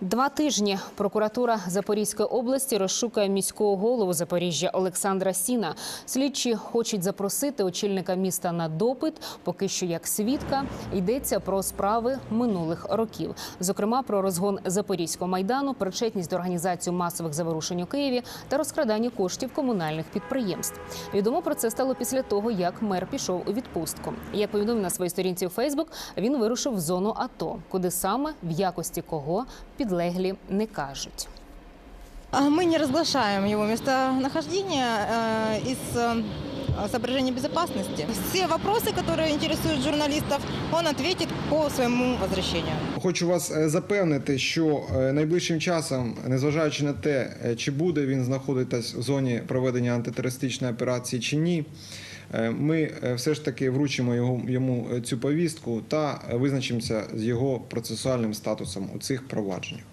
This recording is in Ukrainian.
Два тижні прокуратура Запорізької області розшукує міського голову Запоріжжя Олександра Сіна. Слідчі хочуть запросити очільника міста на допит. Поки що як свідка йдеться про справи минулих років, зокрема про розгон Запорізького майдану, причетність до організації масових заворушень у Києві та розкрадання коштів комунальних підприємств. Відомо про це стало після того, як мер пішов у відпустку. Як повідомив на своїй сторінці у Фейсбук, він вирушив в зону АТО, куди саме в якості кого підлеглі не кажуть. А Мы не разглашаем его местонахождение э, из э, соображений безопасности. Все вопросы, которые интересуют журналистов, он ответит по своему возвращению. Хочу вас е, запевнити, що е, найближчим часом, незважаючи на те, е, чи буде він знаходитись в зоні проведення антитерористичної операції чи ні, ми все ж таки вручимо його, йому цю повістку та визначимося з його процесуальним статусом у цих провадженнях.